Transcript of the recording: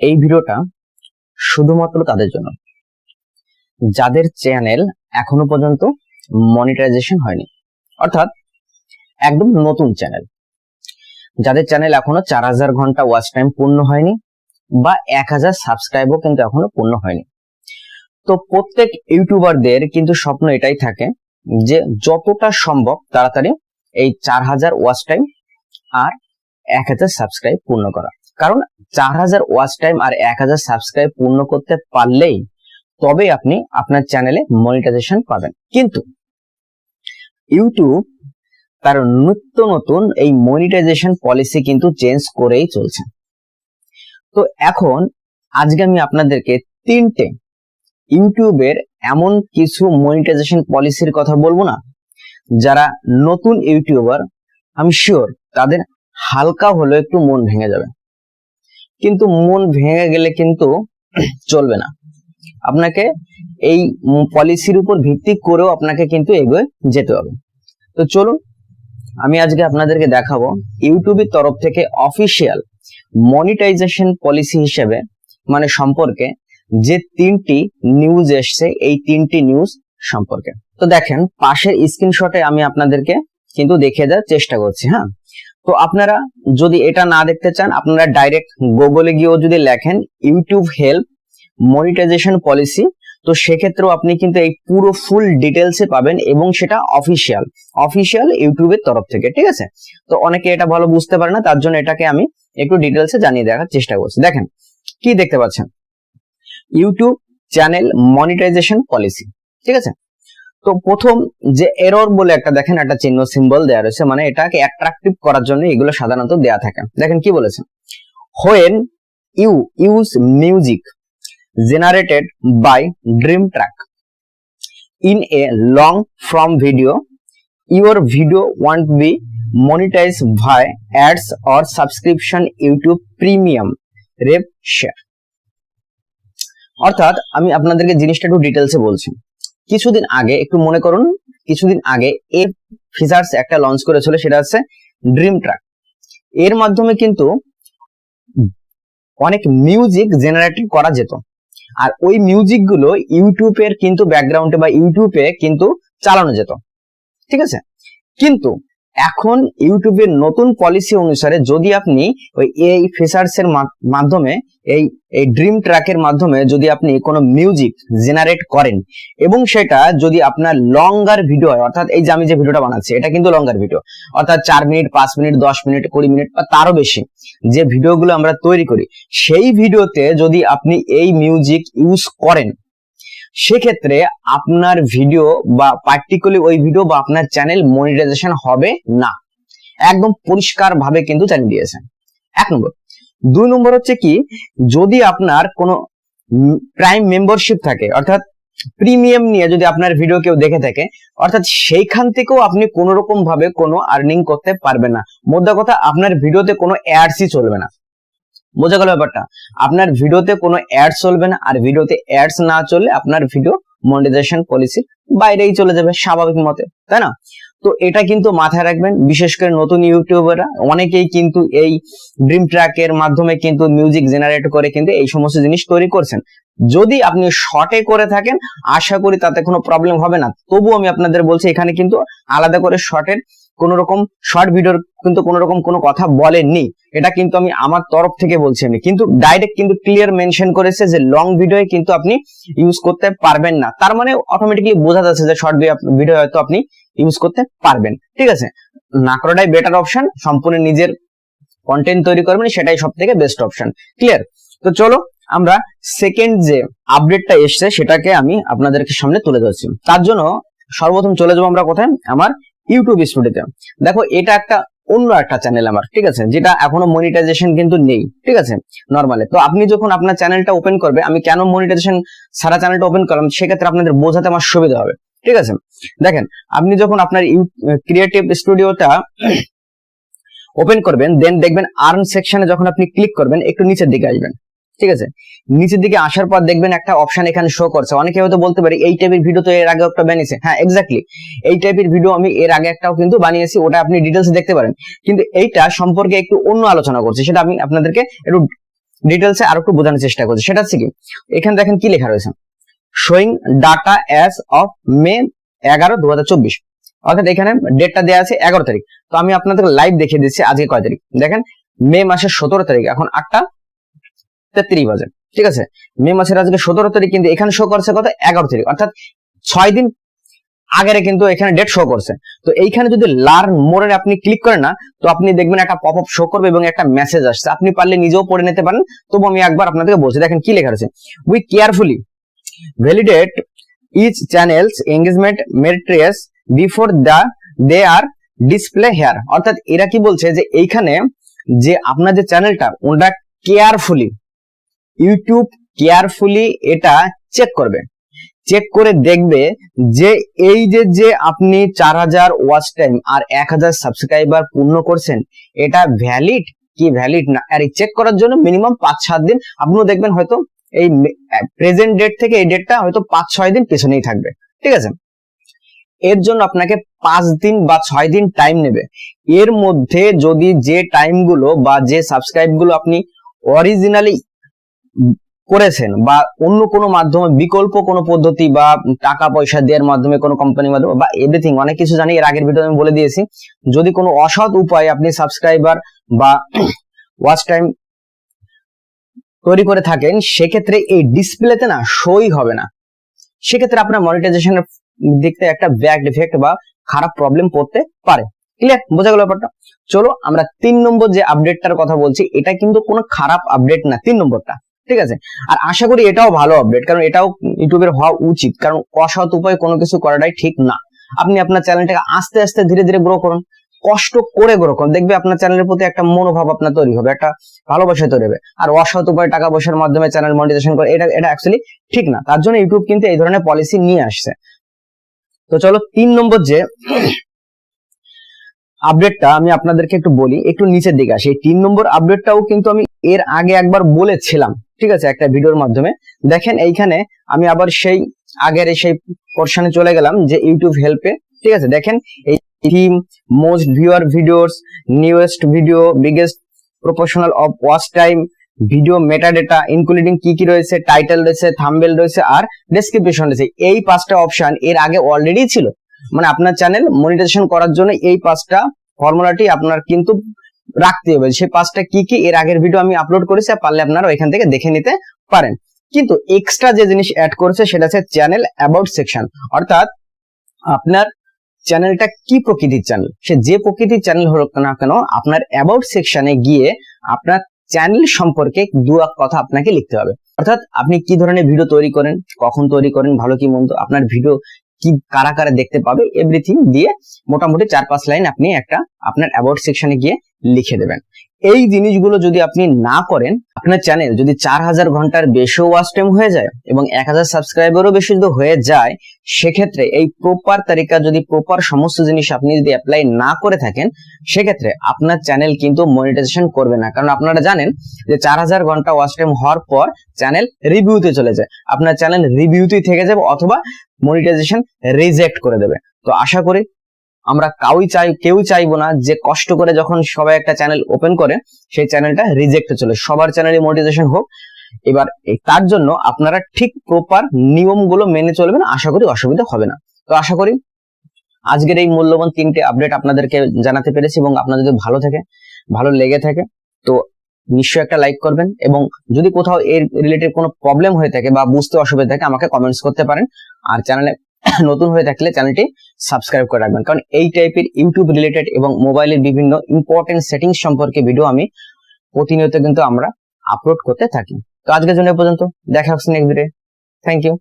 এই ভিডিওটা শুধুমাত্র তাদের জন্য। যাদের চ্যানেল এখনও পর্যন্ত মনিটাইজেশন হয়নি, অর্থাৎ একদম নতুন চ্যানেল। যাদের চ্যানেল এখনও চার হাজার ঘণ্টা ওয়াচ টাইম পূর্ণ হয়নি বা এক হাজার সাবস্ক্রাইবও কিন্তু এখনও পূর্ণ হয়নি। তো প্রত্যেক ইউটিউবারদের কিন্তু স্বপ্ন এটাই থাকে যে যতটা সম্ভব তাড়াতাড়ি এই চার হাজার ওয়াচ টাইম আর এক হাজার সাবস্ক্রাইব পূর্ণ করা। কারণ চার হাজার ওয়াচ টাইম আর এক হাজার সাবস্ক্রাইব পূর্ণ করতে পারলেই তবে আপনি আপনার চ্যানেলে মনিটাইজেশন পাবেন। কিন্তু ইউটিউব তার নিত্য নতুন এই মনিটাইজেশন পলিসি কিন্তু চেঞ্জ করেই চলছে। তো এখন আজকে আমি আপনাদেরকে তিনটে ইউটিউবের এমন কিছু মনিটাইজেশন পলিসির কথা বলব না। যারা নতুন ইউটিউবার আমি শিওর তাদের হালকা হলেও একটু মন ভেঙে যাবে। কিন্তু মন ভেঙে গেলে কিন্তু চলবে না। আপনাকে এই পলিসির উপর ভিত্তি করেও আপনাকে কিন্তু এগোয়ে যেতে হবে। তো চলুন, আমি আজকে আপনাদেরকে দেখাবো ইউটিউবের তরফ থেকে অফিসিয়াল মনিটাইজেশন পলিসি হিসেবে মানে সম্পর্কে যে তিনটি নিউজ এসছে, এই তিনটি নিউজ সম্পর্কে। তো দেখেন, পাশের স্ক্রিনশটে আমি আপনাদেরকে কিন্তু দেখিয়ে দেওয়ার চেষ্টা করছি হ্যাঁ? তো আপনারা যদি এটা না দেখতে চান, আপনারা ডাইরেক্ট গুগলে গিয়েও যদি লেখেন ইউটিউব হেল্প মনিটাইজেশন পলিসি তো সেক্ষেত্রেও আপনি কিন্তু এই পুরো ফুল ডিটেলসে পাবেন এবং সেটা অফিসিয়াল অফিসিয়াল ইউটিউবের তরফ থেকে, ঠিক আছে? তো অনেকে এটা ভালো বুঝতে পারে না, তার জন্য এটাকে আমি একটু ডিটেলসে জানিয়ে দেখার চেষ্টা করছি। দেখেন, কি দেখতে পাচ্ছেন? ইউটিউব চ্যানেল মনিটাইজেশন পলিসি ঠিক আছে? তো প্রথম যে এরর বলে একটা দেখেন, একটা চিহ্ন সিম্বল দেওয়া রয়েছে মানে এটাকে অ্যাট্রাকটিভ করার জন্য এগুলো সাধারণত দেয়া থাকে। দেখেন কি বলেছে? When you use music generated by dream track in a long form video, your video won't be monetized by ads or subscription youtube premium rev share অর্থাৎ আমি আপনাদেরকে জিনিসটা একটু ডিটেলসে বলছি। কিছুদিন আগে, একটু মনে করুন, কিছুদিন আগে এ ফিচার্স একটা লঞ্চ করেছিল, সেটা হচ্ছে ড্রিম ট্র্যাক এর মাধ্যমে কিন্তু অনেক মিউজিক জেনারেট করা যেত। আর ওই মিউজিকগুলো ইউটিউবের কিন্তু ব্যাকগ্রাউন্ডে বা ইউটিউবে কিন্তু চালানো যেত। ঠিক আছে? কিন্তু এখন ইউটিউবের নতুন পলিসি অনুসারে যদি আপনি ওই এই ফিচার্স এর মাধ্যমে, এই এই ড্রিম ট্র্যাকের মাধ্যমে যদি আপনি কোনো মিউজিক জেনারেট করেন এবং সেটা যদি আপনার লঙ্গার ভিডিও হয়, অর্থাৎ এই যে আমি যে ভিডিওটা বানাচ্ছি, এটা কিন্তু লঙ্গার ভিডিও অর্থাৎ চার মিনিট, পাঁচ মিনিট, দশ মিনিট, কুড়ি মিনিট বা তারও বেশি যে ভিডিওগুলো আমরা তৈরি করি, সেই ভিডিওতে যদি আপনি এই মিউজিক ইউজ করেন সেক্ষেত্রে আপনার ভিডিও বা পার্টিকুলার ওই ভিডিও বা আপনার চ্যানেল মনিটাইজেশন হবে না। একদম পরিষ্কার ভাবে কিন্তু জানিয়ে দিয়েছেন। এক নম্বর। দুই নম্বর হচ্ছে কি, যদি আপনার কোনো প্রাইম মেম্বারশিপ থাকে, অর্থাৎ প্রিমিয়াম নিয়ে যদি আপনার ভিডিও কেউ দেখে থাকে, অর্থাৎ সেইখান থেকেও আপনি কোন রকম ভাবে কোনো আর্নিং করতে পারবেন না। মোদ্দা কথা, আপনার ভিডিওতে কোনো অ্যাডসই চলবে না। বোঝা গেল ব্যাপারটা। আপনার ভিডিওতে কোনো অ্যাড চলবে না, আর ভিডিওতে অ্যাডস না চললে আপনার ভিডিও মনিটাইজেশন পলিসি বাইরেই চলে যাবে স্বাভাবিক মতে, তাই না? তো এটা কিন্তু মাথায় রাখবেন, বিশেষ করে নতুন ইউটিউবাররা, অনেকেই কিন্তু এই ড্রিম ট্র্যাকের মাধ্যমে কিন্তু মিউজিক জেনারেট করে কিন্তু এই সমস্ত জিনিস তৈরি করছেন। যদি আপনি শর্টে করে থাকেন, আশা করি তাতে কোনো প্রবলেম হবে না। তবু আমি আপনাদের বলছি, এখানে কিন্তু আলাদা করে শর্টের কোন রকম শর্ট ভিডিওর কিন্তু কোন রকম কোনো কথা বলেননি। এটা কিন্তু আমি আমার তরফ থেকে বলছি আমি। কিন্তু ডাইরেক্ট কিন্তু ক্লিয়ার মেনশন করেছে যে লং ভিডিও কিন্তু আপনি ইউজ করতে পারবেন না। তার মানে অটোমেটিকলি বোঝা যাচ্ছে যে শর্ট ভিডিও হয়তো আপনি ইউজ করতে পারবেন। ঠিক আছে? না করাটাই বেটার অপশন সম্পূর্ণ নিজের কন্টেন্ট তৈরি করবেন, সেটাই সব থেকে বেস্ট অপশন ক্লিয়ার তো চলো আমরা সেকেন্ড যে আপডেটটা এসছে, সেটাকে আমি আপনাদেরকে সামনে তুলে ধরছি। তার জন্য সর্বপ্রথম চলে যাব আমরা কোথায়? আমার ইউটিউব স্টুডিওতে দেখো, এটা একটা অন্য একটা চ্যানেল আমার, ঠিক আছে? যেটা এখনও মনিটাইজেশন কিন্তু নেই, ঠিক আছে? নর্মালি তো আপনি যখন আপনার চ্যানেলটা ওপেন করবে, আমি কেন মনিটাইজেশন সারা চ্যানেলটা ওপেন করলাম, সেক্ষেত্রে আপনাদের বোঝাতে আমার সুবিধা হবে, ঠিক আছে? দেখেন, আপনি যখন আপনার ক্রিয়েটিভ স্টুডিওটা ওপেন করবেন দেন দেখবেন আর্ন সেকশনে যখন আপনি ক্লিক করবেন, একটু নিচের দিকে আসবেন। ঠিক আছে? নিচের দিকে আসার পর দেখবেন একটা অপশন এখানে শো করছে। অনেকে হয়তো বলতে পারে, এই টাইপের ভিডিও তো এর আগে একটা বানিয়েছে। হ্যাঁ এক্স্যাক্টলি এই টাইপের ভিডিও আমি এর আগে একটাও কিন্তু বানিয়েছি, ওটা আপনি ডিটেলস দেখতে পারেন। কিন্তু এইটা সম্পর্কে একটু অন্য আলোচনা করছি, সেটা আমি আপনাদেরকে একটু ডিটেলসে আর একটু বোঝানোর চেষ্টা করছি। সেটা হচ্ছে কি? এখানে দেখেন কি লেখা রয়েছে? Showing data as of May এগারো দু অর্থাৎ এখানে ডেটটা দেওয়া আছে এগারো তারিখ। তো আমি আপনাদের লাইভ দেখিয়ে দিচ্ছি আজকে কয় তারিখ? দেখেন, মে মাসের সতেরো তারিখ। এখন আটটা তেত্রিশ বাজে, ঠিক আছে? মে মাসের আজকে সতেরো তারিখ কিন্তু এখানে শো করছে কত? এগারো তারিখ, অর্থাৎ ছয় দিন আগের কিন্তু এখানে ডেট শো করছে। তো এইখানে যদি লার্ন মোরে আপনি ক্লিক করেন না, তো আপনি দেখবেন একটা পপ আপ শো করবে এবং একটা মেসেজ আসছে। আপনি পারলে নিজেও পড়ে নিতে পারেন। তবু আমি একবার আপনাদেরকে বলছি, দেখেন কি লেখা আছে we carefully validate each channels engagement metrics before the they are display here অর্থাৎ এরা কি বলছে যে এইখানে যে আপনার যে চ্যানেলটা ওনারা কেয়ারফুলি ইউটিউব কেয়ারফুলি এটা চেক করবে। চেক করে দেখবে যে এই যে যে আপনি চার হাজার ওয়াচ টাইম আর এক হাজার সাবস্ক্রাইবার পূর্ণ করছেন, এটা ভ্যালিড কি ভ্যালিড না, আর চেক করার জন্য মিনিমাম পাঁচ, সাত দিন, আপনিও দেখবেন হয়তো এই প্রেজেন্ট ডেট থেকে এই ডেটটা হয়তো পাঁচ, ছয় দিন পেছনেই থাকবে। ঠিক আছে? এর জন্য আপনাকে পাঁচ দিন বা ছয় দিন টাইম নেবে। এর মধ্যে যদি যে টাইমগুলো বা যে সাবস্ক্রাইবগুলো আপনি অরিজিনালি করেছেন বা অন্য কোনো মাধ্যমে বিকল্প কোনো পদ্ধতি বা টাকা পয়সা দেওয়ার মাধ্যমে কোনো কোম্পানির মাধ্যমে বা এভরিথিং অনেক কিছু জানি, এর আগের ভিডিও আমি বলে দিয়েছি। যদি কোনো অসৎ উপায় আপনি সাবস্ক্রাইবার বা ওয়াচ টাইম তৈরি করে থাকেন, সেক্ষেত্রে এই ডিসপ্লেতে না শোই হবে না। সেক্ষেত্রে আপনার মনিটাইজেশনের দিক থেকে একটা ব্যাক ডিফেক্ট বা খারাপ প্রবলেম পড়তে পারে। ক্লিয়ার বোঝা গেল ব্যাপারটা? চলো আমরা তিন নম্বর যে আপডেটটার কথা বলছি, এটা কিন্তু কোনো খারাপ আপডেট না, তিন নম্বরটা। ঠিক আছে? আর আশা করি এটাও ভালো আপডেট কারণ এটাও ইউটিউবের হওয়া উচিত, কারণ অসৎ উপায় কোনো কিছু করাটাই ঠিক না। আপনি আপনার চ্যানেলটাকে আস্তে আস্তে ধীরে ধীরে গ্রো করুন, কষ্ট করে গ্রো করুন। দেখবে আপনার চ্যানেলের প্রতি একটা মনোভাব আপনার তৈরি হবে, একটা ভালোবাসা তৈরি হবে। আর অসৎ উপায় টাকা পয়সার মাধ্যমে চ্যানেল মনিটাইজেশন করে, এটা এটা অ্যাকচুয়ালি ঠিক না। তার জন্য ইউটিউব কিন্তু এই ধরনের পলিসি নিয়ে আসছে। তো চলো, তিন নম্বর যে আপডেটটা আমি আপনাদেরকে একটু বলি, একটু নিচের দিকে আসি। এই তিন নম্বর আপডেটটাও কিন্তু আমি এর আগে একবার বলেছিলাম। ঠিক আছে, একটা ভিডিওর মাধ্যমে। দেখেন এইখানে আমি আবার সেই আগের সেই পোর্শনে চলে গেলাম যে ইউটিউব হেল্পে ঠিক আছে, দেখেন এই theme most viewer videos newest video biggest proportional of watch time video meta data including কি কি রয়েছে টাইটেল রয়েছে থাম্বেল রয়েছে আর ডেসক্রিপশন রয়েছে। এই পাঁচটা অপশন এর আগে অলরেডি ছিল। মানে আপনার চ্যানেল মনিটাইজেশন করার জন্য এই পাঁচটা ফর্মুলাটি আপনার কিন্তু রাখতে হবে। সেই পাঁচটা কি কি, এর আগের ভিডিও আমি আপলোড করেছি পারলে আপনারা ওইখান থেকে দেখে নিতে পারেন। কিন্তু এক্সট্রা যে জিনিস অ্যাড করেছে, সেটা হচ্ছে চ্যানেল অ্যাবাউট সেকশন অর্থাৎ আপনার চ্যানেলটা কি প্রকৃতির চ্যানেল সে যে প্রকৃতির চ্যানেল হোক না কেন, আপনার অ্যাবাউট সেকশনে গিয়ে আপনার চ্যানেল সম্পর্কে দু এক কথা আপনাকে লিখতে হবে। অর্থাৎ আপনি কি ধরনের ভিডিও তৈরি করেন, কখন তৈরি করেন, ভালো কি মন্দ, আপনার ভিডিও কি, কারা কারা দেখতে পাবে এভরিথিং দিয়ে মোটামুটি চার পাঁচ লাইন আপনি একটা আপনার অ্যাবাউট সেকশনে গিয়ে লিখে দেবেন। এই জিনিসগুলো যদি আপনি না করেন, আপনার চ্যানেল যদি চার হাজার ঘণ্টার বেশি ওয়াচ টাইম হয়ে যায় এবং এক হাজার সাবস্ক্রাইবারও বেশি যদি হয়ে যায়, সেক্ষেত্রে এই প্রপার তালিকা যদি প্রপার সমস্ত জিনিস আপনি যদি অ্যাপ্লাই না করে থাকেন, সেক্ষেত্রে আপনার চ্যানেল কিন্তু মনিটাইজেশন করবে না। কারণ আপনারা জানেন যে চার হাজার ঘণ্টা ওয়াচ টাইম হওয়ার পর চ্যানেল রিভিউতে চলে যায়। আপনার চ্যানেল রিভিউতেই থেকে যাবে অথবা মনিটাইজেশন রিজেক্ট করে দেবে। তো আশা করি আমরা কাউই চাই, কেউ চাইব না, যে কষ্ট করে যখন সবাই একটা চ্যানেল ওপেন করে, সেই চ্যানেলটা রিজেক্ট চলে। সবার চ্যানেলে মনিটাইজেশন হোক। এবার তার জন্য আপনারা ঠিক প্রপার নিয়মগুলো মেনে চলবেন, আশা করি অসুবিধা হবে না। তো আশা করি আজকের এই মূল্যবান তিনটে আপডেট আপনাদেরকে জানাতে পেরেছি এবং আপনাদের যদি ভালো থাকে, ভালো লেগে থাকে, তো নিশ্চয়ই একটা লাইক করবেন এবং যদি কোথাও এর রিলেটেড কোনো প্রবলেম হয়ে থাকে বা বুঝতে অসুবিধা থাকে, আমাকে কমেন্টস করতে পারেন। আর চ্যানেলে নতুন হয়ে থাকলে চ্যানেলটি সাবস্ক্রাইব করে রাখবেন। কারণ এই টাইপের ইউটিউব রিলেটেড এবং মোবাইলের বিভিন্ন ইম্পর্টেন্ট সেটিংস সম্পর্কে ভিডিও আমি প্রতিনিয়ত কিন্তু আমরা আপলোড করতে থাকি। তো আজকের জন্য পর্যন্ত। দেখা হচ্ছে নেক্সট ভিডিও থ্যাংক ইউ